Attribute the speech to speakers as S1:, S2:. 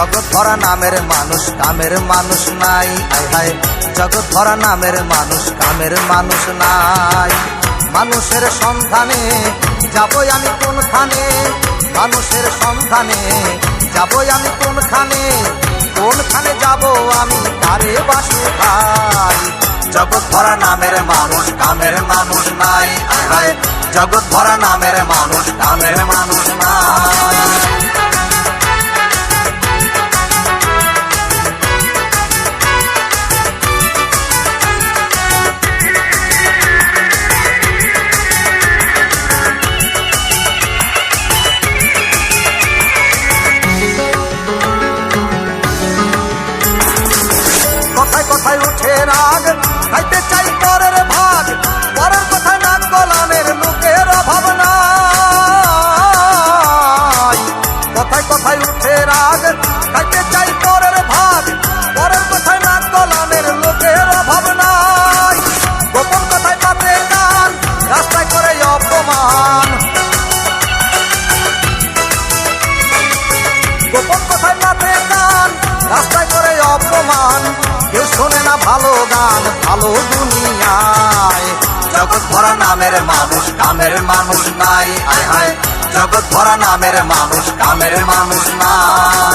S1: ভরা নামের মানুষ, কামের মানুষ নাই। হায় জগৎ ভরা নামের মানুষ, কামের মানুষ নাই। মানুষের সন্ধানে যাবই আমি কোনখানে? মানুষের সন্ধানে যাবই আমি কোনখানে? কোনখানে যাব আমি তারে বাসু ভাই? জগৎ ভরা নামের মানুষ, কামের মানুষ নাই। জগৎ ভরা নামের মানুষ, কামের মানুষ নাই। কথায় উঠে রাগ। খাইতে চাই পরের ভাগ। পরের কথায় নাক গলানের লোকের অভাব নাই। কথায় কথায় উঠে রাগ। খাইতে চাই পরের ভাগ। পরের কথায় নাক গলানের লোকের অভাব নাই। গোপন কথায় পাতে কান রাস্তায় করে অপমান। গোপন কথায় মাঠে গান, রাস্তায় করে অপমান। কেউ শোনে না ভালো গান, ভালো দুনিয়ায়। জগৎ ভরা নামের মানুষ, কামের মানুষ নাই। আয় হায় জগৎ ভরা নামের মানুষ, কামের মানুষ নাই।